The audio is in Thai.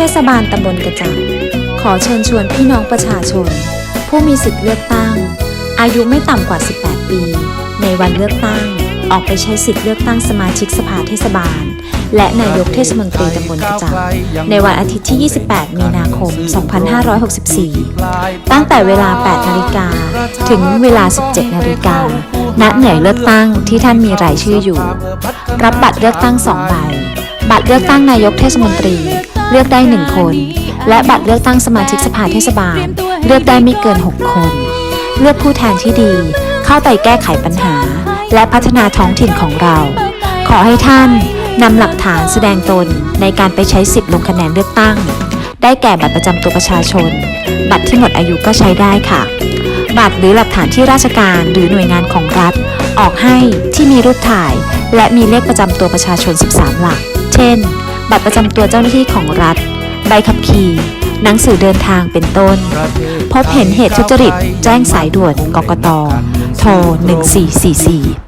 เทศบาลตำบลกระจับขอเชิญชวนพี่น้องประชาชน ผู้มีสิทธิ์เลือกตั้ง อายุไม่ต่ำกว่า 18 ปี ในวันเลือกตั้ง ออกไปใช้สิทธิ์เลือกตั้งสมาชิกสภาเทศบาล และนายกเทศมนตรีตำบลกระจับในวันอาทิตย์ที่ 28 มีนาคม 2564 ตั้งแต่เวลา 8 นาฬิกาถึงเวลา 17 นาฬิกาณหน่วยเลือกตั้งที่ท่านมีรายชื่ออยู่ รับบัตรเลือกตั้ง2ใบ บัตรเลือกตั้งนายกเทศมนตรี เลือกได้1คน และบัตรเลือกตั้งสมาชิกสภาเทศบาล เลือกได้ไม่เกิน 6 คน เลือกผู้แทนที่ดี เข้าไปแก้ไขปัญหา และพัฒนาท้องถิ่นของเรา ขอให้ท่านนำหลักฐานแสดงตนในการไปใช้สิทธิ์ลงคะแนนเลือกตั้ง ได้แก่บัตรประจำตัวประชาชน บัตรที่หมดอายุก็ใช้ได้ค่ะ บัตรหรือหลักฐานที่ราชการหรือหน่วยงานของรัฐ ออกให้ที่มีรูปถ่าย และมีเลขประจำตัวประชาชน 13 หลัก เช่น บัตรประจำตัวเจ้าหน้าที่ของรัฐ ใบขับขี่ หนังสือเดินทางเป็นต้น พบเห็นเหตุทุจริต แจ้งสายด่วนกกตโทร 1444